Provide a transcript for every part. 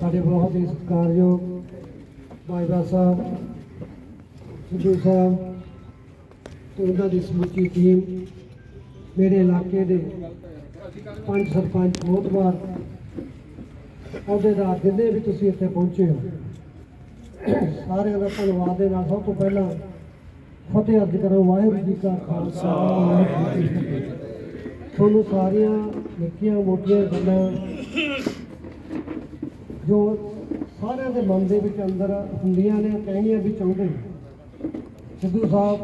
ਸਾਡੇ ਬਹੁਤ ਹੀ ਸਤਿਕਾਰਯੋਗ ਬਾਈਬਾ ਸਾਹਿਬ ਸਿੱਧੂ ਸਾਹਿਬ ਤੇ ਉਹਨਾਂ ਦੀ ਸਮੁੱਚੀ ਟੀਮ ਮੇਰੇ ਇਲਾਕੇ ਦੇ ਪੰਜ ਸਰਪੰਚ ਬਹੁਤ ਵਾਰ ਅਹੁਦੇਦਾਰ ਜਿੰਨੇ ਵੀ ਤੁਸੀਂ ਇੱਥੇ ਪਹੁੰਚੇ ਹੋ ਸਾਰਿਆਂ ਦਾ ਧੰਨਵਾਦ ਦੇ ਨਾਲ ਸਭ ਤੋਂ ਪਹਿਲਾਂ ਫਤਿਹ ਅਰਜ ਕਰੋ ਵਾਹਿਗੁਰੂ ਜੀ ਕਾ ਖਾਲਸਾ। ਵਾਹਿਗੁਰੂ ਤੁਹਾਨੂੰ ਸਾਰੀਆਂ ਨਿੱਕੀਆਂ ਮੋਟੀਆਂ ਗੱਲਾਂ ਜੋ ਸਾਰਿਆਂ ਦੇ ਮਨ ਦੇ ਵਿੱਚ ਅੰਦਰ ਹੁੰਦੀਆਂ ਨੇ, ਕਹਿਣੀਆਂ ਵੀ ਚਾਹੁੰਦੇ ਨੇ। ਸਿੱਧੂ ਸਾਹਿਬ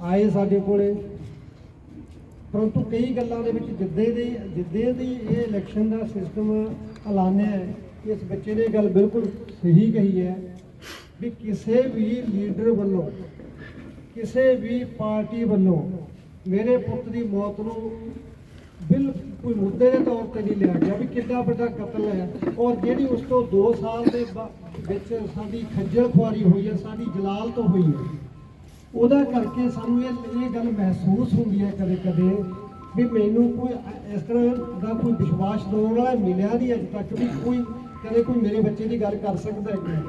ਆਏ ਸਾਡੇ ਕੋਲੇ, ਪਰੰਤੂ ਕਈ ਗੱਲਾਂ ਦੇ ਵਿੱਚ ਜਿੱਦੇ ਦੀ ਜਿੱਦੇ ਦੀ ਇਹ ਇਲੈਕਸ਼ਨ ਦਾ ਸਿਸਟਮ ਐਲਾਨਿਆ ਹੈ, ਇਸ ਬੱਚੇ ਨੇ ਗੱਲ ਬਿਲਕੁਲ ਸਹੀ ਕਹੀ ਹੈ ਵੀ ਕਿਸੇ ਵੀ ਲੀਡਰ ਵੱਲੋਂ, ਕਿਸੇ ਵੀ ਪਾਰਟੀ ਵੱਲੋਂ ਮੇਰੇ ਪੁੱਤ ਦੀ ਮੌਤ ਨੂੰ ਕੋਈ ਮੁੱਦੇ ਦੇ ਤੌਰ ਤੇ ਨਹੀਂ ਲਿਆ ਗਿਆ ਵੀ ਕਿੰਨਾ ਵੱਡਾ ਕਤਲ ਹੈ ਔਰ ਜਿਹੜੀ ਉਸ ਤੋਂ 2 ਸਾਲ ਦੇ ਵਿੱਚ ਸਾਡੀ ਖੱਜਲ ਖੁਆਰੀ ਹੋਈ ਹੈ, ਸਾਡੀ ਜਲਾਲ ਤੋਂ ਹੋਈ ਹੈ, ਉਹਦਾ ਕਰਕੇ ਸਾਨੂੰ ਇਹ ਇਹ ਗੱਲ ਮਹਿਸੂਸ ਹੁੰਦੀ ਹੈ ਕਦੇ ਕਦੇ ਵੀ ਮੈਨੂੰ ਕੋਈ ਇਸ ਤਰ੍ਹਾਂ ਦਾ ਕੋਈ ਵਿਸ਼ਵਾਸ ਦਿਵਾਉਣ ਵਾਲਾ ਮਿਲਿਆ ਨਹੀਂ ਅਜੇ ਤੱਕ ਵੀ ਕੋਈ ਕਦੇ ਕੋਈ ਮੇਰੇ ਬੱਚੇ ਦੀ ਗੱਲ ਕਰ ਸਕਦਾ ਹੈ।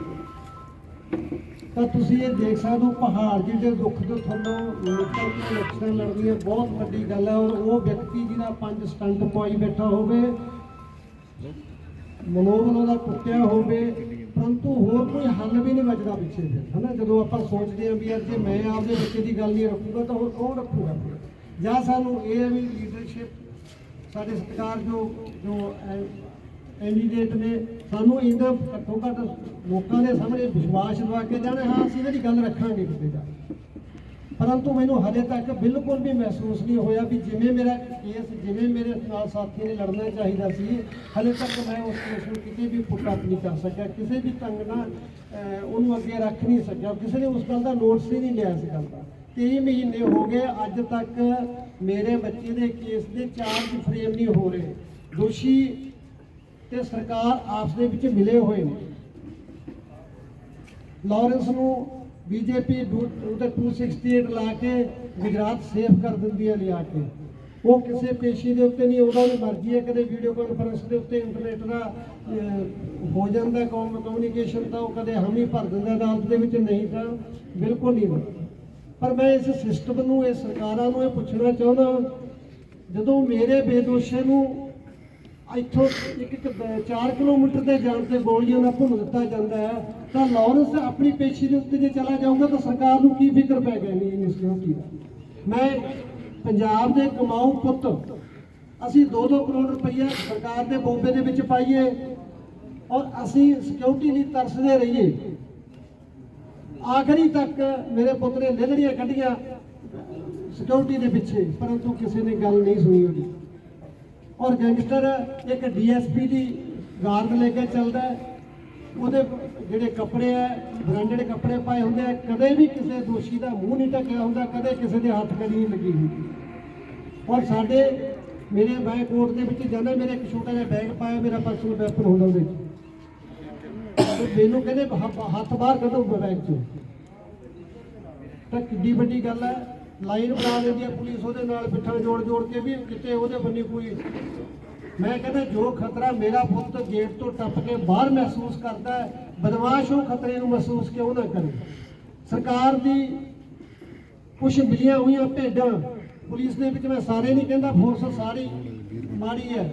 ਤਾਂ ਤੁਸੀਂ ਇਹ ਦੇਖ ਸਕਦੇ ਹੋ ਪਹਾੜ ਜਿਹੜੇ ਦੁੱਖ ਤੋਂ ਤੁਹਾਨੂੰ ਲੋਕਾਂ ਦੀ ਇਲੈਕਸ਼ਨ ਲੜਨੀ ਹੈ, ਬਹੁਤ ਵੱਡੀ ਗੱਲ ਹੈ। ਔਰ ਉਹ ਵਿਅਕਤੀ ਜਿਹਦਾ ਪੰਜ ਸਟੰਟ ਪਾਈ ਬੈਠਾ ਹੋਵੇ ਮਨੋਬਲ ਉਹਦਾ ਟੁੱਟਿਆ ਹੋਵੇ, ਪਰੰਤੂ ਹੋਰ ਕੋਈ ਹੱਲ ਵੀ ਨਹੀਂ ਬਚਦਾ ਪਿੱਛੇ ਫਿਰ, ਹਨਾ? ਜਦੋਂ ਆਪਾਂ ਸੋਚਦੇ ਹਾਂ ਵੀ ਯਾਰ ਜੇ ਮੈਂ ਆਪਦੇ ਬੱਚੇ ਦੀ ਗੱਲ ਨਹੀਂ ਰੱਖੂਗਾ ਤਾਂ ਹੋਰ ਕੌਣ ਰੱਖੂਗਾ ਜਾਂ ਸਾਨੂੰ ਇਹ ਹੈ ਵੀ ਲੀਡਰਸ਼ਿਪ ਸਾਡੇ ਸਤਿਕਾਰ ਜੋ ਜੋ ਕੈਂਡੀਡੇਟ ਨੇ ਸਾਨੂੰ ਇਹਦਾ ਘੱਟੋ ਘੱਟ ਲੋਕਾਂ ਦੇ ਸਾਹਮਣੇ ਵਿਸ਼ਵਾਸ ਦਿਵਾ ਕੇ ਜਾਣਾ, ਹਾਂ, ਅਸੀਂ ਇਹਨਾਂ ਦੀ ਗੱਲ ਰੱਖਾਂਗੇ ਕਿਤੇ ਜਾ ਪਰੰਤੂ ਮੈਨੂੰ ਹਜੇ ਤੱਕ ਬਿਲਕੁਲ ਵੀ ਮਹਿਸੂਸ ਨਹੀਂ ਹੋਇਆ ਵੀ ਜਿਵੇਂ ਮੇਰਾ ਕੇਸ ਜਿਵੇਂ ਮੇਰੇ ਨਾਲ ਸਾਥੀ ਨੇ ਲੜਨਾ ਚਾਹੀਦਾ ਸੀ, ਹਜੇ ਤੱਕ ਮੈਂ ਉਸ ਕੇਸ ਨੂੰ ਕਿਤੇ ਵੀ ਪੁੱਟ ਨਹੀਂ ਕਰ ਸਕਿਆ, ਕਿਸੇ ਵੀ ਢੰਗ ਨਾਲ ਉਹਨੂੰ ਅੱਗੇ ਰੱਖ ਨਹੀਂ ਸਕਿਆ, ਕਿਸੇ ਨੇ ਉਸ ਗੱਲ ਦਾ ਨੋਟਿਸ ਹੀ ਨਹੀਂ ਲਿਆ ਇਸ ਗੱਲ ਦਾ। 23 ਮਹੀਨੇ ਹੋ ਗਏ, ਅੱਜ ਤੱਕ ਮੇਰੇ ਬੱਚੇ ਦੇ ਕੇਸ ਦੇ ਚਾਰਜ ਫਰੇਮ ਨਹੀਂ ਹੋ ਰਹੇ। ਦੋਸ਼ੀ ਤੇ ਸਰਕਾਰ ਆਪਸ ਦੇ ਵਿੱਚ ਮਿਲੇ ਹੋਏ ਨੇ। ਲਾਰੈਂਸ ਨੂੰ ਬੀਜੇਪੀ ਉਹਦੇ 268 ਲਾ ਕੇ ਗੁਜਰਾਤ ਸੇਫ ਕਰ ਦਿੰਦੀ ਹੈ ਲਿਆ ਕੇ। ਉਹ ਕਿਸੇ ਪੇਸ਼ੀ ਦੇ ਉੱਤੇ ਨਹੀਂ ਉਹਦਾ ਵੀ ਮਰਜ਼ੀ ਹੈ ਕਦੇ ਵੀਡੀਓ ਕਾਨਫਰੰਸ ਦੇ ਉੱਤੇ ਇੰਟਰਨੈਟ ਦਾ ਅਹ, ਹੋ ਜਾਂਦਾ ਕੌਮ ਕਮਿਊਨੀਕੇਸ਼ਨ ਤਾਂ ਉਹ ਕਦੇ ਹਮੀ ਭਰ ਦਿੰਦਾ ਅਦਾਲਤ ਦੇ ਵਿੱਚ ਨਹੀਂ ਤਾਂ ਬਿਲਕੁਲ ਨਹੀਂ ਪਰ ਮੈਂ ਇਸ ਸਿਸਟਮ ਨੂੰ ਇਹ ਸਰਕਾਰਾਂ ਨੂੰ ਇਹ ਪੁੱਛਣਾ ਚਾਹੁੰਦਾ ਜਦੋਂ ਮੇਰੇ ਬੇਦੋਸ਼ੇ ਨੂੰ ਇੱਥੋਂ ਇੱਕ ਇੱਕ 4 ਕਿਲੋਮੀਟਰ ਦੇ ਜਾਣ ਤੇ ਗੋਲੀਆਂ ਨਾਲ ਭੁੰਨ ਦਿੱਤਾ ਜਾਂਦਾ ਹੈ। ਤਾਂ ਲਾਰੈਂਸ ਆਪਣੀ ਪੇਸ਼ੀ ਦੇ ਉੱਤੇ ਜੇ ਚਲਾ ਜਾਊਗਾ ਤਾਂ ਸਰਕਾਰ ਨੂੰ ਕੀ ਫਿਕਰ ਪੈ ਗਿਆ ਨਹੀਂ ਇਨਸਿਕਿਉਰਿਟੀ ਦਾ? ਮੈਂ ਪੰਜਾਬ ਦੇ ਕਮਾਊ ਪੁੱਤ, ਅਸੀਂ 2-2 ਕਰੋੜ ਰੁਪਈਆ ਸਰਕਾਰ ਦੇ ਬੋਬੇ ਦੇ ਵਿੱਚ ਪਾਈਏ ਔਰ ਅਸੀਂ ਸਿਕਿਉਰਿਟੀ ਲਈ ਤਰਸਦੇ ਰਹੀਏ। ਆਖਰੀ ਤੱਕ ਮੇਰੇ ਪੁੱਤ ਨੇ ਲੇਲੜੀਆਂ ਕੱਢੀਆਂ ਸਿਕਿਉਰਿਟੀ ਦੇ ਪਿੱਛੇ, ਪਰੰਤੂ ਕਿਸੇ ਨੇ ਗੱਲ ਨਹੀਂ ਸੁਣੀ ਉਹਦੀ। ਔਰ ਗੈਂਗਸਟਰ ਇੱਕ ਡੀਐਸਪੀ ਦੀ ਗਾਰਡ ਲੈ ਕੇ ਚੱਲਦਾ ਉਹਦੇ ਜਿਹੜੇ ਕੱਪੜੇ ਆ ਬ੍ਰਾਂਡਡ ਕੱਪੜੇ ਪਾਏ ਹੁੰਦੇ ਆ, ਕਦੇ ਵੀ ਕਿਸੇ ਦੋਸ਼ੀ ਦਾ ਮੂੰਹ ਨਹੀਂ ਢੱਕਿਆ ਹੁੰਦਾ, ਕਦੇ ਕਿਸੇ ਦੇ ਹੱਥ ਕਦੀ ਨਹੀਂ ਲੱਗੀ ਹੁੰਦੀ। ਔਰ ਸਾਡੇ, ਮੇਰੇ ਮੈਂ ਕੋਰਟ ਦੇ ਵਿੱਚ ਜਾਂਦਾ, ਮੇਰੇ ਇੱਕ ਛੋਟਾ ਜਿਹਾ ਬੈਗ ਪਾਇਆ, ਮੇਰਾ ਪਰਸਨਲ ਵੈਪਨ ਹੁੰਦਾ ਉਹਦੇ ਵਿੱਚ। ਮੈਨੂੰ ਕਹਿੰਦੇ ਹੱਥ ਬਾਹਰ ਕੱਢੋ ਬੈਗ ਚੋਂ। ਤਾਂ ਕਿੱਡੀ ਵੱਡੀ ਗੱਲ ਹੈ ਲਾਈਨ ਬਣਾ ਲੈਂਦੀ ਹੈ ਪੁਲਿਸ, ਉਹਦੇ ਨਾਲ ਪਿੱਠਾਂ ਜੋੜ ਜੋੜ ਕੇ ਵੀ ਕਿਤੇ ਉਹਦੇ ਬੰਨੀ ਕੋਈ। ਮੈਂ ਕਹਿੰਦਾ ਜੋ ਖਤਰਾ ਮੇਰਾ ਪੁੱਤ ਗੇਟ ਤੋਂ ਟੱਪ ਕੇ ਬਾਹਰ ਮਹਿਸੂਸ ਕਰਦਾ ਹੈ, ਬਦਮਾਸ਼ ਉਹ ਖਤਰੇ ਨੂੰ ਮਹਿਸੂਸ ਕਿਉਂ ਨਾ ਕਰੇ? ਸਰਕਾਰ ਦੀ ਕੁਝ ਮਿਲੀਆਂ ਹੋਈਆਂ ਭੇਡਾਂ, ਪੁਲਿਸ ਦੇ ਵਿੱਚ ਮੈਂ ਸਾਰੇ ਨਹੀਂ ਕਹਿੰਦਾ ਫੋਰਸ ਸਾਰੀ ਮਾੜੀ ਹੈ।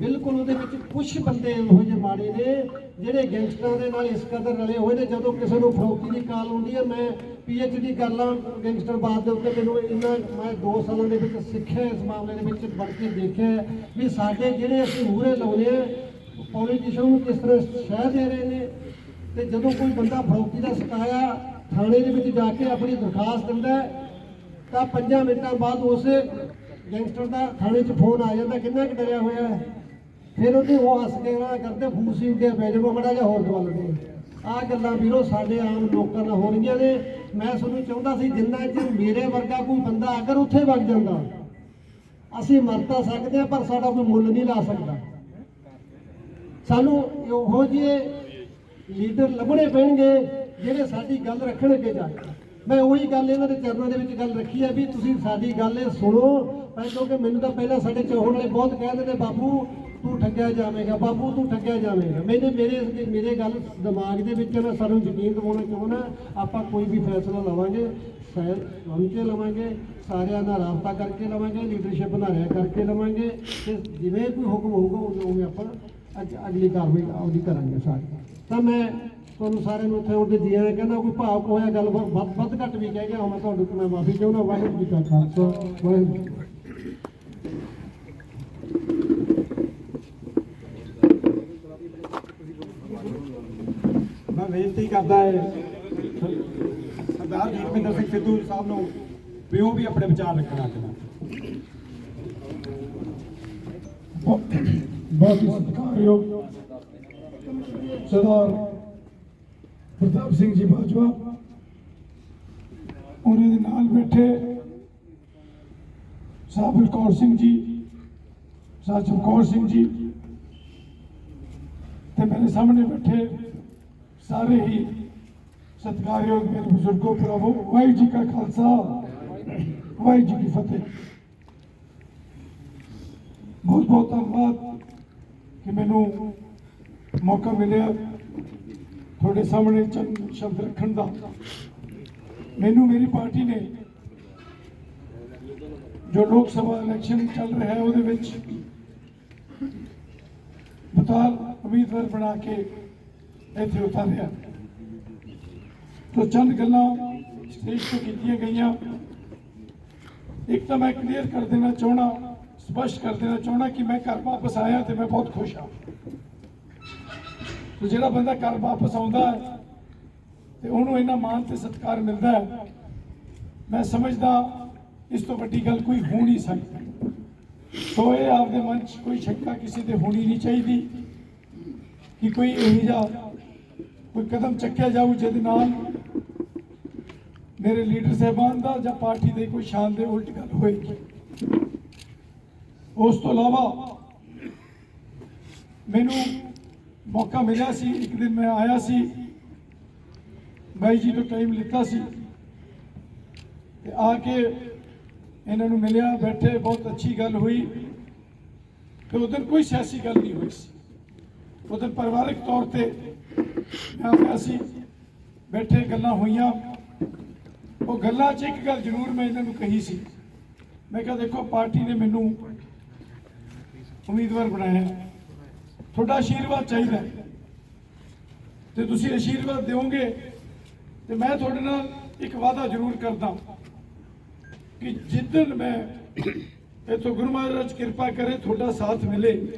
ਬਿਲਕੁਲ ਉਹਦੇ ਵਿੱਚ ਕੁਝ ਬੰਦੇ ਇਹੋ ਜਿਹੇ ਮਾੜੇ ਨੇ, ਜਿਹੜੇ ਗੈਂਗਸਟਰਾਂ ਦੇ ਨਾਲ ਇਸ ਕਦਰ ਰਲੇ ਹੋਏ ਨੇ, ਜਦੋਂ ਕਿਸੇ ਨੂੰ ਫਰੋਤੀ ਦੀ ਕਾਲ ਆਉਂਦੀ ਹੈ, ਮੈਂ ਡੀ ਕਰ ਲਾਂ ਗੈਂਗਸਟਰਬਾਦ ਦੇ ਉੱਤੇ। ਮੈਨੂੰ ਇੰਨਾ ਮੈਂ 2 ਸਾਲਾਂ ਦੇ ਵਿੱਚ ਸਿੱਖਿਆ ਇਸ ਮਾਮਲੇ ਦੇ ਵਿੱਚ ਵੜ ਕੇ ਦੇਖਿਆ ਵੀ ਸਾਡੇ ਜਿਹੜੇ ਅਸੀਂ ਮੂਹਰੇ ਲਾਉਂਦੇ ਆ ਪੋਲੀਟੀਸ਼ਨ ਨੂੰ ਕਿਸ ਤਰ੍ਹਾਂ ਸ਼ਹਿ ਦੇ ਰਹੇ ਨੇ। ਤੇ ਜਦੋਂ ਕੋਈ ਬੰਦਾ ਫਰੋਤੀ ਦਾ ਸ਼ਿਕਾਇਆ ਥਾਣੇ ਦੇ ਵਿੱਚ ਜਾ ਕੇ ਆਪਣੀ ਦਰਖਾਸਤ ਦਿੰਦਾ ਤਾਂ 5 ਮਿੰਟਾਂ ਬਾਅਦ ਉਸੇ ਗੈਂਗਸਟਰ ਦਾ ਥਾਣੇ 'ਚ ਫੋਨ ਆ ਜਾਂਦਾ, ਕਿੰਨਾ ਕੁ ਡਰਿਆ ਹੋਇਆ ਫਿਰ ਉਹਦੇ ਉਹ ਹੱਸ ਕੇ ਨਾ ਕਰਦੇ, ਫੂਸੀ ਉੱਤੇ ਪੈ ਜਾਵੋ ਮੜਾ ਜਿਹਾ ਹੋਰ ਦਵਾ ਲਵੇ ਆਹ ਗੱਲਾਂ ਵੀਰੋ ਸਾਡੇ ਆਮ ਲੋਕਾਂ ਨਾਲ ਹੋ ਰਹੀਆਂ ਨੇ। ਮੈਂ ਤੁਹਾਨੂੰ ਚਾਹੁੰਦਾ ਸੀ, ਜਿੰਨਾ ਚਿਰ ਮੇਰੇ ਵਰਗਾ ਕੋਈ ਬੰਦਾ ਅਗਰ ਉੱਥੇ ਵਗ ਜਾਂਦਾ, ਅਸੀਂ ਮਰ ਤਾਂ ਸਕਦੇ ਹਾਂ, ਪਰ ਸਾਡਾ ਕੋਈ ਮੁੱਲ ਨਹੀਂ ਲਾ ਸਕਦਾ। ਸਾਨੂੰ ਇਹੋ ਜਿਹੇ ਲੀਡਰ ਲੱਭਣੇ ਪੈਣਗੇ, ਜਿਹੜੇ ਸਾਡੀ ਗੱਲ ਰੱਖਣਗੇ ਜਾ ਕੇ। ਮੈਂ ਉਹੀ ਗੱਲ ਇਹਨਾਂ ਦੇ ਚਰਨਾਂ ਦੇ ਵਿੱਚ ਗੱਲ ਰੱਖੀ ਹੈ ਵੀ ਤੁਸੀਂ ਸਾਡੀ ਗੱਲ ਇਹ ਸੁਣੋ ਕਿਉਂਕਿ ਮੈਨੂੰ ਤਾਂ ਪਹਿਲਾਂ ਸਾਡੇ ਚੋਹਣ ਵਾਲੇ ਬਹੁਤ ਕਹਿੰਦੇ ਨੇ ਬਾਪੂ ਤੂੰ ਠੱਗਿਆ ਜਾਵੇਂਗਾ, ਬਾਪੂ ਤੂੰ ਠੱਗਿਆ ਜਾਵੇਂਗਾ। ਮੈਨੇ ਮੇਰੇ ਮੇਰੇ ਗੱਲ ਦਿਮਾਗ ਦੇ ਵਿੱਚ ਨਾ ਸਾਨੂੰ ਯਕੀਨ ਦਿਵਾਉਣਾ ਚਾਹੁੰਦਾ ਆਪਾਂ ਕੋਈ ਵੀ ਫੈਸਲਾ ਲਵਾਂਗੇ, ਸਹਿ ਸਮਝ ਕੇ ਲਵਾਂਗੇ, ਸਾਰਿਆਂ ਨਾਲ ਰਾਬਤਾ ਕਰਕੇ ਲਵਾਂਗੇ ਲੀਡਰਸ਼ਿਪ ਨਾਲ ਰਾਇ ਕਰਕੇ ਲਵਾਂਗੇ, ਤੇ ਜਿਵੇਂ ਕੋਈ ਹੁਕਮ ਹੋਊਗਾ, ਉਵੇਂ ਉਵੇਂ ਆਪਾਂ ਅੱਗੇ ਅਗਲੀ ਕਾਰਵਾਈ ਉਹਦੀ ਕਰਾਂਗੇ ਸਾਰੇ। ਤਾਂ ਮੈਂ ਤੁਹਾਨੂੰ ਸਾਰਿਆਂ ਨੂੰ ਉੱਥੇ ਉਹਦੇ ਜੀ ਆਇਆਂ ਕਹਿੰਦਾ, ਕੋਈ ਭਾਵਕ ਹੋਇਆ ਗੱਲ ਵੱਧ ਵੱਧ ਘੱਟ ਵੀ ਕਹਿ ਗਿਆ ਮੈਂ ਤੁਹਾਡੇ ਤੋਂ ਮੈਂ ਮਾਫੀ ਚਾਹੁੰਦਾ, ਵਾਹਿਗੁਰੂ ਜੀ ਕਾ ਖਾਲਸਾ, ਵਾਹਿਗੁਰੂ ਜੀ ਕੀ ਫਤਿਹ। ਮੈਂ ਬੇਨਤੀ ਕਰਦਾ ਹੈ। ਸਰਦਾਰ ਜੀਤਮਿੰਦਰ ਸਿੰਘ ਸਿੱਧੂ ਸਾਹਿਬ ਨੂੰ ਵੀ ਉਹ ਵੀ ਆਪਣੇ ਵਿਚਾਰ ਰੱਖਣਾ ਚਾਹੁੰਦਾ ਬਹੁਤ ਹੀ ਸਤਿਕਾਰਯੋਗ ਸਰਦਾਰ ਪ੍ਰਤਾਪ ਸਿੰਘ ਜੀ ਬਾਜਵਾ। ਉਹਨਾਂ ਦੇ ਨਾਲ ਬੈਠੇ ਸਾਹਿਬ ਕੌਰ ਸਿੰਘ ਜੀ ਸਾਹਿਬ ਚਮਕੌਰ ਸਿੰਘ ਜੀ ਤੇ ਮੇਰੇ ਸਾਹਮਣੇ ਬੈਠੇ ਸਾਰੇ ਹੀ ਸਤਿਕਾਰਯੋਗ ਮੇਰੇ ਬਜ਼ੁਰਗੋ, ਭਰਾਵੋ, ਵਾਹਿਗੁਰੂ ਜੀ ਕਾ ਖਾਲਸਾ, ਵਾਹਿਗੁਰੂ ਜੀ ਕੀ ਫਤਿਹ। ਬਹੁਤ ਬਹੁਤ ਧੰਨਵਾਦ ਕਿ ਮੈਨੂੰ ਮੌਕਾ ਮਿਲਿਆ ਤੁਹਾਡੇ ਸਾਹਮਣੇ ਚੰਦ ਸ਼ਬਦ ਰੱਖਣ ਦਾ। ਮੈਨੂੰ ਮੇਰੀ ਪਾਰਟੀ ਨੇ ਜੋ ਲੋਕ ਸਭਾ ਇਲੈਕਸ਼ਨ ਚੱਲ ਰਿਹਾ ਹੈ, ਉਹਦੇ ਵਿੱਚ ਬਤਾਲ ਉਮੀਦਵਾਰ ਬਣਾ ਕੇ ਇੱਥੇ ਉਤਾਰਿਆ ਤੋ ਚੰਦ ਗੱਲਾਂ ਸਟੇਜ ਤੋਂ ਕੀਤੀਆਂ ਗਈਆਂ। ਇੱਕ ਤਾਂ ਮੈਂ ਕਲੀਅਰ ਕਰ ਦੇਣਾ ਚਾਹਣਾ ਸਪਸ਼ਟ ਕਰ ਦੇਣਾ ਚਾਹਣਾ ਕਿ ਮੈਂ ਘਰ ਵਾਪਸ ਆਇਆ ਤੇ ਮੈਂ ਬਹੁਤ ਖੁਸ਼ ਹਾਂ। ਤੇ ਜਿਹੜਾ ਬੰਦਾ ਘਰ ਵਾਪਸ ਆਉਂਦਾ ਤੇ ਉਹਨੂੰ ਇੰਨਾ ਮਾਣ ਤੇ ਸਤਿਕਾਰ ਮਿਲਦਾ ਹੈ, ਮੈਂ ਸਮਝਦਾ ਇਸ ਤੋਂ ਵੱਡੀ ਗੱਲ ਕੋਈ ਹੋ ਨਹੀਂ ਸਕਦੀ। ਸੋ ਇਹ ਆਪਦੇ ਮਨ 'ਚ ਕੋਈ ਸ਼ੰਕਾ ਕਿਸੇ ਤੇ ਹੋਣੀ ਨਹੀਂ ਚਾਹੀਦੀ ਕਿ ਕੋਈ ਇਹੋ ਜਿਹਾ ਕੋਈ ਕਦਮ ਚੱਕਿਆ ਜਾਊ ਜਿਹਦੇ ਨਾਲ ਮੇਰੇ ਲੀਡਰ ਸਾਹਿਬਾਨ ਦਾ ਜਾਂ ਪਾਰਟੀ ਦੇ ਕੋਈ ਸ਼ਾਨ ਦੇ ਉਲਟ ਗੱਲ ਹੋਏਗੀ। ਉਸ ਤੋਂ ਇਲਾਵਾ ਮੈਨੂੰ ਮੌਕਾ ਮਿਲਿਆ ਸੀ, ਇੱਕ ਦਿਨ ਮੈਂ ਆਇਆ ਸੀ, ਬਾਈ ਜੀ ਤੋਂ ਟਾਈਮ ਲਿੱਤਾ ਸੀ ਤੇ ਆ ਕੇ ਇਹਨਾਂ ਨੂੰ ਮਿਲਿਆ, ਬੈਠੇ, ਬਹੁਤ ਅੱਛੀ ਗੱਲ ਹੋਈ ਤੇ ਉਧਰ ਕੋਈ ਸਿਆਸੀ ਗੱਲ ਨਹੀਂ ਹੋਈ ਸੀ। ਉਧਰ ਪਰਿਵਾਰਕ ਤੌਰ ਤੇ ਅਸੀਂ ਬੈਠੇ ਗੱਲਾਂ ਹੋਈਆਂ। ਉਹ ਗੱਲਾਂ 'ਚ ਇੱਕ ਗੱਲ ਜ਼ਰੂਰ ਮੈਂ ਇਹਨਾਂ ਨੂੰ ਕਹੀ ਸੀ। ਮੈਂ ਕਿਹਾ ਦੇਖੋ, ਪਾਰਟੀ ਨੇ ਮੈਨੂੰ ਉਮੀਦਵਾਰ ਬਣਾਇਆ। ਤੁਹਾਡਾ ਆਸ਼ੀਰਵਾਦ ਚਾਹੀਦਾ। ਹੈ। ਤੇ ਤੁਸੀਂ ਆਸ਼ੀਰਵਾਦ ਦਿਓਗੇ, ਤੇ ਮੈਂ ਤੁਹਾਡੇ ਨਾਲ ਇੱਕ ਵਾਅਦਾ ਜ਼ਰੂਰ ਕਰਦਾ ਕਿ ਜਿੱਦਣ ਮੈਂ ਇਥੋਂ ਗੁਰੂ ਮਹਾਰਾਜ ਕਿਰਪਾ ਕਰੇ, ਤੁਹਾਡਾ ਸਾਥ ਮਿਲੇ।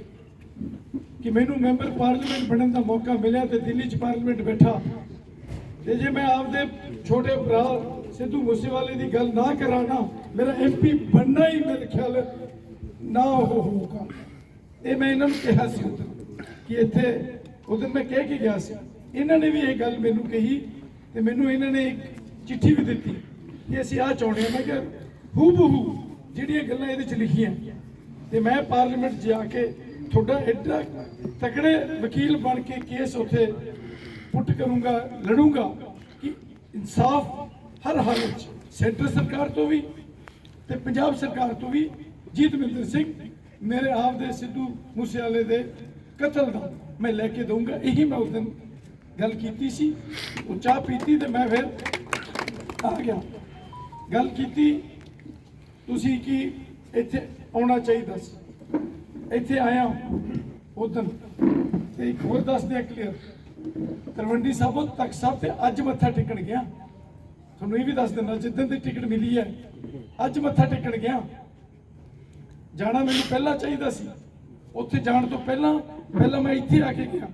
ਕਿ ਮੈਨੂੰ ਮੈਂਬਰ ਪਾਰਲੀਮੈਂਟ ਬਣਨ ਦਾ ਮੌਕਾ ਮਿਲਿਆ ਤੇ ਦਿੱਲੀ 'ਚ ਪਾਰਲੀਮੈਂਟ ਬੈਠਾ। ਤੇ ਜੇ ਮੈਂ ਆਪਦੇ ਛੋਟੇ ਭਰਾ ਸਿੱਧੂ ਮੂਸੇਵਾਲੇ ਦੀ ਗੱਲ ਨਾ ਕਰਾਣਾ ਮੇਰਾ ਐਮਪੀ ਬਣਨਾ ਹੀ ਮੇਰੇ ਖਿਆਲ ਨਾ ਉਹ ਹੋਊਗਾ। ਇਹ ਮੈਂ ਇਹਨਾਂ ਨੂੰ ਕਿਹਾ ਸੀ ਉਦੋਂ ਕਿ ਇੱਥੇ, ਉਦੋਂ ਮੈਂ ਕਹਿ ਕੇ ਗਿਆ ਸੀ, ਇਹਨਾਂ ਨੇ ਵੀ ਇਹ ਗੱਲ ਮੈਨੂੰ ਕਹੀ ਤੇ ਮੈਨੂੰ ਇਹਨਾਂ ਨੇ ਇੱਕ ਚਿੱਠੀ ਵੀ ਦਿੱਤੀ ਕਿ ਅਸੀਂ ਆਹ ਚਾਹੁੰਦੇ ਹਾਂ। ਮੈਂ ਕਿਹਾ ਹੂ ਬਹੂ ਜਿਹੜੀਆਂ ਗੱਲਾਂ ਇਹਦੇ ਚ ਲਿਖੀਆਂ, ਤੇ ਮੈਂ ਪਾਰਲੀਮੈਂਟ ਜਾ ਕੇ ਤੁਹਾਡਾ ਐਡਾ ਤਕੜੇ ਵਕੀਲ ਬਣ ਕੇ ਕੇਸ ਉੱਥੇ ਪੁੱਟ ਕਰੂੰਗਾ, ਲੜੂੰਗਾ ਕਿ ਇਨਸਾਫ ਹਰ ਹਾਲਤ 'ਚ ਸੈਂਟਰ ਸਰਕਾਰ ਤੋਂ ਵੀ ਤੇ ਪੰਜਾਬ ਸਰਕਾਰ ਤੋਂ ਵੀ ਜੀਤਮਿੰਦਰ ਸਿੰਘ ਮੇਰੇ ਆਪ ਦੇ ਸਿੱਧੂ ਮੂਸੇਵਾਲੇ ਦੇ ਕਤਲ ਦਾ ਮੈਂ ਲੈ ਕੇ ਦਊਂਗਾ। ਇਹੀ ਮੈਂ ਉਸ ਦਿਨ ਗੱਲ ਕੀਤੀ ਸੀ। ਉਹ ਚਾਹ ਪੀਤੀ ਤੇ ਮੈਂ ਫਿਰ ਆ ਗਿਆ। ਗੱਲ ਕੀਤੀ, ਤੁਸੀਂ ਕੀ ਇੱਥੇ ਆਉਣਾ ਚਾਹੀਦਾ ਸੀ? ਇੱਥੇ ਆਇਆ ਉਦੋਂ ਤੇ ਇੱਕ ਹੋਰ ਦੱਸ ਕਲੀਅਰ ਤਲਵੰਡੀ ਸਾਬੋ ਤੱਕ ਸਾਹਿਬ ਤੇ ਅੱਜ ਮੱਥਾ ਟੇਕਣ ਗਿਆ। ਤੁਹਾਨੂੰ ਇਹ ਵੀ ਦੱਸ ਦਿੰਦਾ ਜਿੱਦਣ ਦੀ ਟਿਕਟ ਮਿਲੀ ਹੈ, ਅੱਜ ਮੱਥਾ ਟੇਕਣ ਗਿਆ। ਜਾਣਾ ਮੈਨੂੰ ਪਹਿਲਾਂ ਚਾਹੀਦਾ ਸੀ। ਉੱਥੇ ਜਾਣ ਤੋਂ ਪਹਿਲਾਂ ਪਹਿਲਾਂ ਮੈਂ ਇੱਥੇ ਆ ਕੇ ਗਿਆ।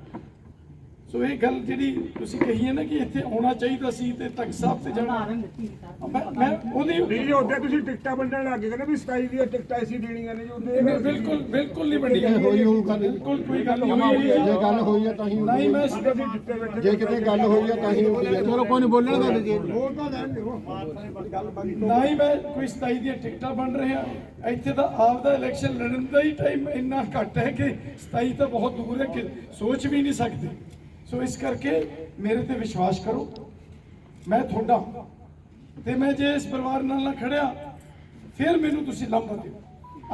ਸੋ ਇਹ ਗੱਲ ਜਿਹੜੀ ਤੁਸੀਂ ਕਹੀ ਹੈ ਨਾ ਕਿ ਇੱਥੇ ਆਉਣਾ ਚਾਹੀਦਾ ਸੀ ਤੇ ਤੱਕ ਸਾਹਿਬ ਤੇ ਜਾਣਾ। ਮੈਂ ਮੈਂ ਉਹਦੀ ਵੀਰ ਉਹਦੇ ਤੁਸੀਂ ਟਿਕਟਾਂ ਵੰਡਣ ਲੱਗ ਗਏ ਨਾ ਵੀ 27 ਦੀਆਂ ਟਿਕਟਾਂ ਅਸੀਂ ਦੇਣੀਆਂ ਨੇ ਜੀ ਉਹਦੇ ਨਹੀਂ, ਬਿਲਕੁਲ ਬਿਲਕੁਲ ਨਹੀਂ ਬਣੀ ਹੋਈ ਹੋਊ ਗੱਲ। ਬਿਲਕੁਲ ਕੋਈ ਗੱਲ ਨਹੀਂ ਹੋਈ। ਜੇ ਗੱਲ ਹੋਈ ਹੈ ਤਾਂ ਹੀ ਨਹੀਂ ਮੈਂ ਅਸੀਂ ਜਿੱਤੇ ਬੈਠੇ ਜੇ ਕਿਤੇ ਗੱਲ ਹੋਈ ਹੈ ਤਾਂ ਹੀ ਚਲੋ ਕੋਈ ਨਹੀਂ ਬੋਲਣ ਗੱਲ ਜੀ। ਹੋਰ ਤਾਂ ਲੈਣ ਦਿਓ। ਗੱਲ ਬਾਕੀ ਨਾ ਹੀ ਮੈਂ ਕੋਈ 27 ਦੀਆਂ ਟਿਕਟਾਂ ਬਣ ਰਿਹਾ। ਇੱਥੇ ਤਾਂ ਆਪ ਦਾ ਇਲੈਕਸ਼ਨ ਲੜਨ ਦਾ ਹੀ ਟਾਈਮ ਇੰਨਾ ਘੱਟ ਹੈ ਕਿ 27 ਤਾਂ ਬਹੁਤ ਦੂਰ ਹੈ ਕਿ ਸੋਚ ਵੀ ਨਹੀਂ ਸਕਦੇ। ਸੋ ਇਸ ਕਰਕੇ ਮੇਰੇ ਤੇ ਵਿਸ਼ਵਾਸ ਕਰੋ। ਮੈਂ ਤੁਹਾਡਾ ਤੇ ਮੈਂ ਜੇ ਇਸ ਪਰਿਵਾਰ ਨਾਲ ਨਾ ਖੜਿਆ, ਫਿਰ ਮੈਨੂੰ ਤੁਸੀਂ ਲਾਂਭਾ ਦਿਓ।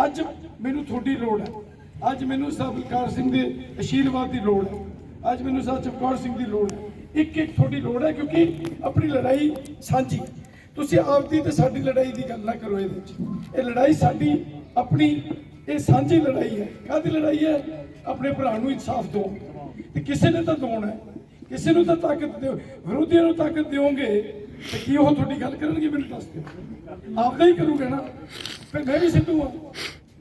ਅੱਜ ਮੈਨੂੰ ਤੁਹਾਡੀ ਲੋੜ ਹੈ। ਅੱਜ ਮੈਨੂੰ ਸਾਹਿਬ ਬਲਕਾਰ ਸਿੰਘ ਦੇ ਅਸ਼ੀਰਵਾਦ ਦੀ ਲੋੜ ਹੈ। ਅੱਜ ਮੈਨੂੰ ਸਾਹਿਬ ਚਮਕੌਰ ਸਿੰਘ ਦੀ ਲੋੜ ਹੈ। ਇੱਕ ਇੱਕ ਤੁਹਾਡੀ ਲੋੜ ਹੈ ਕਿਉਂਕਿ ਆਪਣੀ ਲੜਾਈ ਸਾਂਝੀ। ਹੈ। ਤੁਸੀਂ ਆਪਦੀ ਤੇ ਸਾਡੀ ਲੜਾਈ ਦੀ ਗੱਲ ਨਾ ਕਰੋ ਇਹਦੇ ਵਿੱਚ। ਇਹ ਲੜਾਈ ਸਾਡੀ ਆਪਣੀ, ਇਹ ਸਾਂਝੀ ਲੜਾਈ ਹੈ। ਕਾਹਦੀ ਲੜਾਈ ਹੈ? ਆਪਣੇ ਭਰਾ ਨੂੰ ਇਨਸਾਫ ਦਿਓ। ਤੇ ਕਿਸੇ ਨੇ ਤਾਂ ਦਿਵਾਉਣਾ ਹੈ। ਕਿਸੇ ਨੂੰ ਤਾਂ ਤਾਕਤ ਦਿਓ। ਵਿਰੋਧੀਆਂ ਨੂੰ ਤਾਕਤ ਦਿਓਗੇ ਤੇ ਕੀ ਉਹ ਤੁਹਾਡੀ ਗੱਲ ਕਰਨਗੇ ਮੈਨੂੰ ਦੱਸ ਦਿਓ। ਆਪਦਾ ਹੀ ਕਰੂਗਾ ਨਾ। ਫਿਰ ਮੈਂ ਵੀ ਸਿੱਧੂ ਹਾਂ।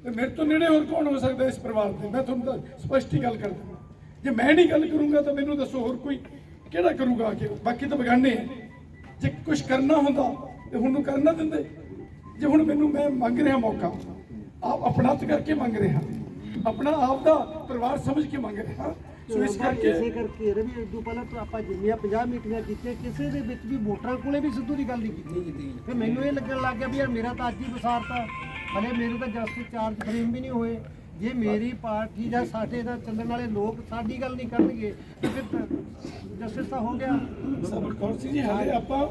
ਤੇ ਮੇਰੇ ਤੋਂ ਨੇੜੇ ਹੋਰ ਕੌਣ ਹੋ ਸਕਦਾ ਇਸ ਪਰਿਵਾਰ ਦੇ? ਮੈਂ ਤੁਹਾਨੂੰ ਤਾਂ ਸਪਸ਼ਟ ਹੀ ਗੱਲ ਕਰਦਾ ਜੇ ਮੈਂ ਨਹੀਂ ਗੱਲ ਕਰੂੰਗਾ ਤਾਂ ਮੈਨੂੰ ਦੱਸੋ ਹੋਰ ਕੋਈ ਕਿਹੜਾ ਕਰੂਗਾ ਆ ਬਾਕੀ ਤਾਂ ਬਗਾਨੇ ਹੈ ਜੇ ਕੁਝ ਕਰਨਾ ਹੁੰਦਾ ਤੇ ਹੁਣ ਨੂੰ ਕਰਨਾ ਦਿੰਦੇ। ਜੇ ਹੁਣ ਮੈਨੂੰ ਮੈਂ ਮੰਗ ਰਿਹਾ ਮੌਕਾ, ਆਪ ਆਪਣਾਤ ਕਰਕੇ ਮੰਗ ਰਿਹਾ। ਆਪਣਾ ਆਪ ਦਾ ਪਰਿਵਾਰ ਸਮਝ ਕੇ ਮੰਗ ਰਿਹਾ। ਸੋ ਇਸ ਕਰਕੇ ਇਸੇ ਕਰਕੇ ਰਵੀ ਇਦੋਂ ਪਹਿਲਾਂ ਤਾਂ ਆਪਾਂ ਜਿੰਨੀਆਂ 50 ਮੀਟਿੰਗਾਂ ਕੀਤੀਆਂ ਕਿਸੇ ਦੇ ਵਿੱਚ ਵੀ ਵੋਟਰਾਂ ਕੋਲੇ ਵੀ ਸਿੱਧੂ ਦੀ ਗੱਲ ਨਹੀਂ ਕੀਤੀ ਫਿਰ ਮੈਨੂੰ ਇਹ ਲੱਗਣ ਲੱਗ ਗਿਆ ਵੀ ਯਾਰ ਮੇਰਾ ਤਾਂ ਅੱਜ ਹੀ ਵਿਸਾਰਤਾ ਹਲੇ ਮੇਰੇ ਤਾਂ ਜਸਟਿਸ ਚਾਰਜ ਫਰੇਮ ਵੀ ਨਹੀਂ ਹੋਏ। ਜੇ ਮੇਰੀ ਪਾਰਟੀ ਜਾਂ ਸਾਡੇ ਦਾ ਚੱਲਣ ਵਾਲੇ ਲੋਕ ਸਾਡੀ ਗੱਲ ਨਹੀਂ ਕਰਨਗੇ ਤੇ ਫਿਰ ਜਸਟਿਸ ਤਾਂ ਹੋ ਗਿਆ। ਸਬਰ ਕੌਰ ਸਿੰਘ ਜੀ? ਹਾਲੇ ਆਪਾਂ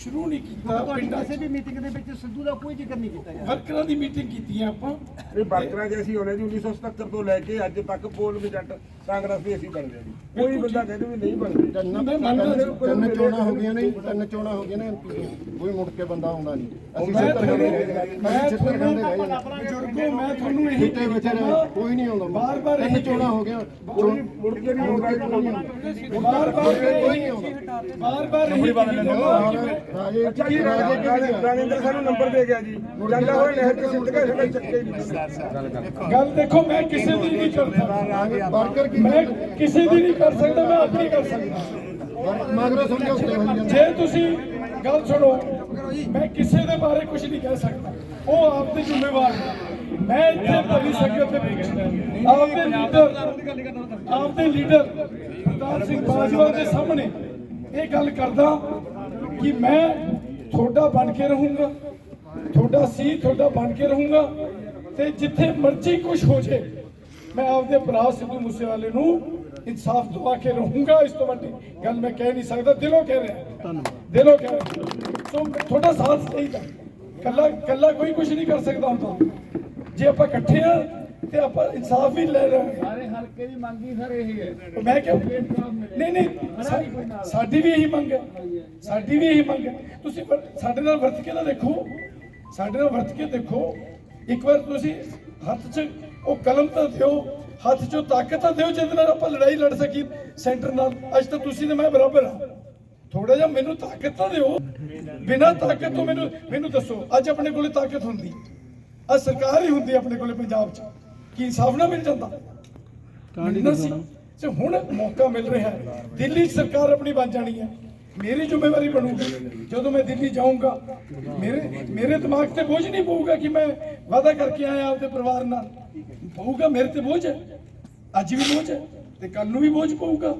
ਸ਼ੁਰੂ ਨਹੀਂ ਕੀਤਾ ਤੁਹਾਡੀ ਪਿੰਡਾਂ ਕਿਸੇ 'ਚ। ਵੀ ਮੀਟਿੰਗ ਦੇ ਵਿੱਚ ਸਿੱਧੂ ਦਾ ਕੋਈ ਜ਼ਿਕਰ ਨਹੀਂ ਕੀਤਾ ਗਿਆ। ਵਰਕਰਾਂ ਦੀ ਮੀਟਿੰਗ ਕੀਤੀ ਹੈ ਆਪਾਂ। ਇਹ ਵਰਕਰਾਂ ਜੇ ਅਸੀਂ ਹੋਣੇ ਜੀ 1977 ਤੋਂ ਲੈ ਕੇ ਅੱਜ ਤੱਕ ਪੋਲ ਵਿਜਟ ਕਾਂਗਰਸ ਵੀ ਅਸੀਂ ਬਣ ਗਏ ਜੀ। ਕੋਈ ਬੰਦਾ ਕਹਿੰਦੇ ਵੀ ਨਹੀਂ ਬਣਦੇ। ਮੈਂ ਮੰਨਦਾ ਜੀ। ਤਿੰਨ ਚੋਣਾਂ ਹੋ ਗਈਆਂ ਨੇ ਤਿੰਨ ਚੋਣਾਂ ਹੋ ਗਈਆਂ ਨੇ MP ਦੀਆਂ। ਕੋਈ ਮੁੜ ਕੇ ਬੰਦਾ ਆਉਂਦਾ ਨਹੀਂ। ਅਸੀਂ ਮੈਂ ਰਹਿ ਤੁਹਾਨੂੰ ਜਾਂਦੇ ਮੈਂ ਅਸੀਂ ਰਹਿ ਤੁਹਾਨੂੰ ਜਾਂਦੇ ਬਜ਼ੁਰਗੋ ਮੈਂ ਤੁਹਾਨੂੰ ਇਹੀ ਜਿੱਤੇ ਵਿੱਚ ਕੋਈ ਨਹੀਂ ਆਉਂਦਾ। ਬਾਰ ਬਾਰ ਤਿੰਨ ਚੋਣਾਂ ਹੋ ਗਈਆਂ। ਚੋਣ ਮੁੜ ਕੇ ਨਹੀਂ ਆਉਂਦਾ। ਬਾਰ ਬਾਰ ਕੋਈ ਨਹੀਂ ਆਉਂਦਾ। ਬਾਰ ਬਾਰ ਇਹੀ ਰਾਜੇ ਅੱਛਾ ਜੀ ਰਾਜੇ ਰਾਜਿੰਦਰ ਸਾਨੂੰ ਨੰਬਰ ਦੇ ਗਿਆ ਜੀ। ਜਾਂਦਾ ਹੋਇਆ ਨਹਿਰ ਤੇ ਸਿੱਟ ਕੇ ਸਾਡਾ ਚੱਕੇ ਨਹੀਂ। ਗੱਲ ਦੇਖੋ ਮੈਂ ਕਿਸੇ ਦੀ ਨਹੀਂ ਕਰਦਾ ਵਰਕਰ ਕੀ? ਮੈਂ ਕਿਸੇ ਦੀ ਨਹੀਂ ਕਰ ਸਕਦਾ ਮੈਂ ਆਪਣੀ ਕਰ ਸਕਦਾ। ਮਗਰੋਂ ਸਮਝੌਤੇ ਹੋਈ ਜਾਂਦੇ। ਜੇ ਤੁਸੀਂ ਗੱਲ ਸੁਣੋ ਮੈਂ ਕਿਸੇ ਦੇ ਬਾਰੇ ਕੁਝ ਨਹੀਂ ਕਹਿ ਸਕਦਾ। ਉਹ ਆਪ ਦੇ ਜ਼ਿੰਮੇਵਾਰ। ਮੈਂ ਇੱਥੇ ਭਲੀ ਸਕਤ ਦੇ ਵਿੱਚ ਆਪਦੇ ਲੀਡਰ ਆਪਦੇ ਲੀਡਰ ਪ੍ਰਤਾਪ ਸਿੰਘ ਬਾਜਵਾ ਦੇ ਸਾਹਮਣੇ ਇਹ ਗੱਲ ਕਰਦਾ ਕਿ ਮੈਂ ਤੁਹਾਡਾ ਬਣ ਕੇ ਰਹੂੰਗਾ ਤੁਹਾਡਾ ਸੀ ਤੁਹਾਡਾ ਬਣ ਕੇ ਰਹੂੰਗਾ ਤੇ ਜਿੱਥੇ ਮਰਜ਼ੀ ਕੁਝ ਹੋ ਜੇ ਮੈਂ ਆਪਦੇ ਭਰਾ ਸਿੱਧੂ ਮੂਸੇਵਾਲੇ ਨੂੰ ਇਨਸਾਫ ਦਵਾ ਕੇ ਰਹੂੰਗਾ ਇਸ ਤੋਂ ਵੱਡੀ ਗੱਲ ਮੈਂ ਕਹਿ ਨਹੀਂ ਸਕਦਾ ਦਿਲੋਂ ਕਹਿ ਰਿਹਾ ਦਿਲੋਂ ਕਹਿ ਰਿਹਾ ਸੋ ਤੁਹਾਡਾ ਸਾਥ ਚਾਹੀਦਾ ਕੱਲਾ ਕੱਲਾ ਕੋਈ ਕੁਝ ਨਹੀਂ ਕਰ ਸਕਦਾ ਹੁੰਦਾ ਜੇ ਆਪਾਂ ਇਕੱਠੇ ਆ ਤੇ ਆਪਾਂ ਇਨਸਾਫ ਵੀ ਲੈ ਰਹੇ ਹਾਂ ਸਾਰੇ ਹਲਕੇ ਦੀ ਮੰਗੀ ਸਰ ਇਹੀ ਹੈ। ਮੈਂ ਕਿਹਾ ਨਹੀਂ ਨਹੀਂ ਸਾਡੀ ਵੀ ਇਹੀ ਮੰਗ ਹੈ। ਸਾਡੀ ਵੀ ਇਹੀ ਮੰਗ ਹੈ। ਤੁਸੀਂ ਸਾਡੇ ਨਾਲ ਵਰਤ ਕੇ ਤਾਂ ਦੇਖੋ। ਸਾਡੇ ਨਾਲ ਵਰਤ ਕੇ ਦੇਖੋ। ਇੱਕ ਵਾਰ ਤੁਸੀਂ ਹੱਥ 'ਚ ਉਹ ਕਲਮ ਤਾਂ ਦਿਓ ਹੱਥ 'ਚੋਂ ਤਾਕਤ ਤਾਂ ਦਿਓ ਜਿਹਦੇ ਨਾਲ ਆਪਾਂ ਲੜਾਈ ਲੜ ਸਕੀਏ। ਸੈਂਟਰ ਨਾਲ ਅੱਜ ਤਾਂ ਤੁਸੀਂ ਤੇ ਮੈਂ ਬਰਾਬਰ ਹਾਂ। ਥੋੜਾ ਜਿਹਾ ਮੈਨੂੰ ਤਾਕਤ ਤਾਂ ਦਿਓ। ਬਿਨਾਂ ਤਾਕਤ ਤੋਂ ਮੈਨੂੰ ਮੈਨੂੰ ਦੱਸੋ ਅੱਜ ਆਪਣੇ ਕੋਲੇ ਤਾਕਤ ਹੁੰਦੀ। ਅੱਜ ਸਰਕਾਰ ਹੀ ਹੁੰਦੀ ਆਪਣੇ ਕੋਲੇ ਪੰਜਾਬ 'ਚ। ਕੀ ਇਨਸਾਫ ਨਾ ਮਿਲ ਜਾਂਦਾ? ਮਿਲਣਾ ਸੀ। ਤੇ ਹੁਣ ਮੌਕਾ ਮਿਲ ਰਿਹਾ ਹੈ। ਦਿੱਲੀ ਸਰਕਾਰ ਆਪਣੀ ਬਣ ਜਾਣੀ ਹੈ। ਮੇਰੀ ਜ਼ਿੰਮੇਵਾਰੀ ਬਣੂਗੀ। ਜਦੋਂ ਮੈਂ ਦਿੱਲੀ ਜਾਊਂਗਾ ਮੇਰੇ ਮੇਰੇ ਦਿਮਾਗ ਤੇ ਬੋਝ ਨਹੀਂ ਪਊਗਾ ਕਿ ਮੈਂ ਵਾਅਦਾ ਕਰਕੇ ਆਇਆ ਆਪਦੇ ਪਰਿਵਾਰ ਨਾਲ। ਪਊਗਾ ਮੇਰੇ ਤੇ ਬੋਝ ਹੈ। ਅੱਜ ਵੀ ਬੋਝ ਹੈ ਤੇ ਕੱਲ ਨੂੰ ਵੀ ਬੋਝ ਪਊਗਾ।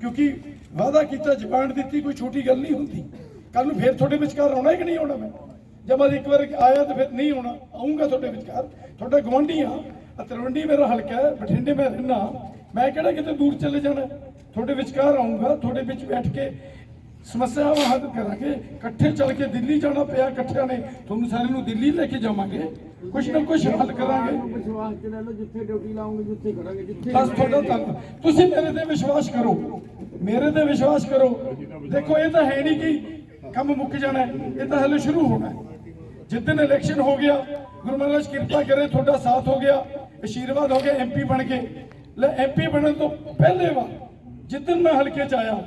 ਕਿਉਂਕਿ ਵਾਅਦਾ ਕੀਤਾ ਜ਼ਬਾਨ ਦਿੱਤੀ ਕੋਈ ਛੋਟੀ ਗੱਲ ਨਹੀਂ ਹੁੰਦੀ। ਕੱਲ ਨੂੰ ਫੇਰ ਤੁਹਾਡੇ ਵਿਚਕਾਰ ਆਉਣਾ ਹੈ ਕਿ ਨਹੀਂ ਆਉਣਾ ਮੈਂ? ਜਦ ਮੈਂ ਇੱਕ ਵਾਰ ਆਇਆ ਤਾਂ ਫਿਰ ਨਹੀਂ ਆਉਣਾ। ਆਉਂਗਾ ਤੁਹਾਡੇ ਵਿਚਕਾਰ। ਤੁਹਾਡਾ ਗਵਾਂਢੀ ਆ ਤਲਵੰਡੀ ਮੇਰਾ ਹਲਕਾ ਹੈ ਬਠਿੰਡੇ ਮੈਂ ਰਹਿਣਾ ਮੈਂ ਕਿਹੜਾ ਕਿਤੇ ਦੂਰ ਚਲੇ ਜਾਣਾ ਤੁਹਾਡੇ ਵਿਚਕਾਰ ਆਉਂਗਾ ਤੁਹਾਡੇ ਵਿੱਚ ਬੈਠ ਕੇ ਸਮੱਸਿਆਵਾਂ ਹੱਲ ਕਰਾਂਗੇ ਇਕੱਠੇ ਚੱਲ ਕੇ ਦਿੱਲੀ ਜਾਣਾ ਪਿਆ ਇਕੱਠਿਆਂ ਨੇ ਤੁਹਾਨੂੰ ਸਾਰਿਆਂ ਨੂੰ ਦਿੱਲੀ ਲੈ ਕੇ ਜਾਵਾਂਗੇ। ਕੁਛ ਨਾ ਕੁਛ ਹੱਲ ਕਰਾਂਗੇ। ਵਿਸ਼ਵਾਸ ਚ ਲੈ ਲਓ ਜਿੱਥੇ ਡਿਊਟੀ ਲਾਉਂਗੇ ਜਿੱਥੇ ਖੜਾਂਗੇ ਜਿੱਥੇ ਬਸ ਤੁਹਾਡਾ ਧੰਨਵਾਦ। ਤੁਸੀਂ ਮੇਰੇ ਤੇ ਵਿਸ਼ਵਾਸ ਕਰੋ। ਮੇਰੇ ਤੇ ਵਿਸ਼ਵਾਸ ਕਰੋ। ਦੇਖੋ ਇਹ ਤਾਂ ਹੈ ਨਹੀਂ ਕਿ ਕੰਮ ਮੁੱਕ ਜਾਣਾ ਹੈ, ਇਹ ਤਾਂ ਹਲੇ ਸ਼ੁਰੂ ਹੋਣਾ ਹੈ। ਜਿੱਦਨ ਇਲੈਕਸ਼ਨ ਹੋ ਗਿਆ ਗੁਰੂ ਮਹਾਰਾਜ ਕਿਰਪਾ ਕਰੇ ਤੁਹਾਡਾ ਸਾਥ ਹੋ ਗਿਆ। ਆਸ਼ੀਰਵਾਦ ਹੋ ਗਿਆ ਐਮਪੀ ਬਣ ਕੇ। ਲੈ ਐਮਪੀ ਬਣਨ ਤੋਂ ਪਹਿਲੇ ਵਾਰ ਜਿੱਦਨ ਮੈਂ ਹਲਕੇ ਚ ਆਇਆ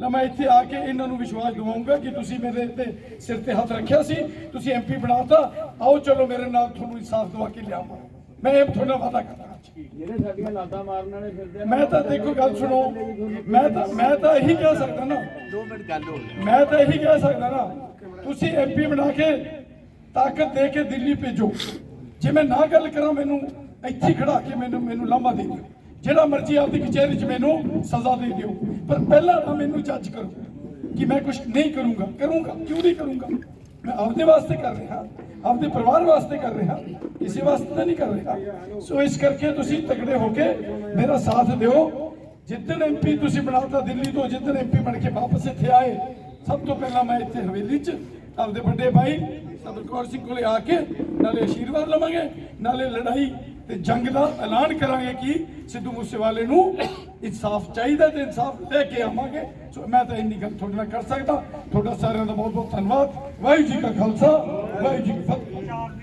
ਲੈ ਮੈਂ ਇੱਥੇ ਆ ਕੇ ਇਹਨਾਂ ਨੂੰ ਵਿਸ਼ਵਾਸ ਦਿਵਾਉਂਗਾ ਕਿ ਤੁਸੀਂ ਮੇਰੇ ਤੇ ਸਿਰ ਤੇ ਹੱਥ ਰੱਖਿਆ ਸੀ ਤੁਸੀਂ ਐਮਪੀ ਬਣਾਤਾ। ਆਓ ਚਲੋ ਮੇਰੇ ਨਾਲ ਤੁਹਾਨੂੰ ਇਨਸਾਫ ਦਵਾ ਕੇ ਲਿਆਵਾਂ। ਮੈਂ ਇਹ ਤੁਹਾਡਾ ਵਾਅਦਾ ਕਰਦਾ। ਜਿਹੜੇ ਸਾਡੀਆਂ ਲਾਦਾ ਮਾਰਨ ਵਾਲੇ ਫਿਰਦੇ ਮੈਂ ਤਾਂ ਦੇਖੋ ਗੱਲ ਸੁਣੋ ਮੈਂ ਤਾਂ ਮੈਂ ਤਾਂ ਇਹੀ ਕਹਿ ਸਕਦਾ ਨਾ। 2 ਮਿੰਟ ਗੱਲ ਹੋ ਮੈਂ ਤਾਂ ਇਹੀ ਕਹਿ ਸਕਦਾ ਨਾ ਤੁਸੀਂ ਐਮਪੀ ਬਣਾ ਕੇ ਤਾਕਤ ਦੇ ਕੇ ਦਿੱਲੀ ਭੇਜੋ। ਜੇ ਮੈਂ ਨਾ ਗੱਲ ਕਰਾਂ ਮੈਨੂੰ ਇੱਥੇ ਖੜਾ ਕੇ ਮੈਨੂੰ ਮੈਨੂੰ ਲਾਮਾ ਦੇ ਦਿਓ। ਜਿਹੜਾ ਮਰਜ਼ੀ ਆਪਦੀ ਕਚਹਿਰੀ 'ਚ ਮੈਨੂੰ ਸਜ਼ਾ ਦੇ ਦਿਓ। ਪਰ ਪਹਿਲਾਂ ਨਾ ਮੈਨੂੰ ਜੱਜ ਕਰੋ ਕਿ ਮੈਂ ਕੁਝ ਨਹੀਂ ਕਰੂੰਗਾ। ਕਰੂੰਗਾ, ਕਿਉਂ ਨਹੀਂ ਕਰੂੰਗਾ? ਮੈਂ ਆਪਦੇ ਵਾਸਤੇ ਕਰ ਰਿਹਾ, ਆਪਦੇ ਪਰਿਵਾਰ ਵਾਸਤੇ ਕਰ ਰਿਹਾ, ਕਿਸੇ ਵਾਸਤੇ ਨਹੀਂ ਕਰ ਰਿਹਾ। ਸੋ ਇਸ ਕਰਕੇ ਤੁਸੀਂ ਤਕੜੇ ਹੋ ਕੇ ਮੇਰਾ ਸਾਥ ਦਿਓ। ਜਿੱਦਣ ਐਮਪੀ ਤੁਸੀਂ ਬਣਾਤਾ ਦਿੱਲੀ ਤੋਂ, ਜਿੱਦਣ ਐਮਪੀ ਬਣ ਕੇ ਵਾਪਸ ਇੱਥੇ ਆਏ, ਸਭ ਤੋਂ ਪਹਿਲਾਂ ਮੈਂ ਇੱਥੇ ਹਵੇਲੀ 'ਚ ਆਪਦੇ ਵੱਡੇ ਭਾਈ ਸਬਰ ਕੌਰ ਸਿੰਘ ਕੋਲੇ ਆ ਕੇ ਨਾਲੇ ਆਸ਼ੀਰਵਾਦ ਲਵਾਂਗੇ, ਨਾਲੇ ਲੜਾਈ ਤੇ ਜੰਗ ਦਾ ਐਲਾਨ ਕਰਾਂਗੇ ਕਿ ਸਿੱਧੂ ਮੂਸੇਵਾਲੇ ਨੂੰ ਇਨਸਾਫ ਚਾਹੀਦਾ ਤੇ ਇਨਸਾਫ ਲੈ ਕੇ ਆਵਾਂਗੇ। ਸੋ ਮੈਂ ਤਾਂ ਇੰਨੀ ਗੱਲ ਤੁਹਾਡੇ ਨਾਲ ਕਰ ਸਕਦਾ। ਤੁਹਾਡਾ ਸਾਰਿਆਂ ਦਾ ਬਹੁਤ ਬਹੁਤ ਧੰਨਵਾਦ। ਵਾਹਿਗੁਰੂ ਜੀ ਕਾ ਖਾਲਸਾ, ਵਾਹਿਗੁਰੂ ਜੀ ਕੀ ਫਤਿਹ।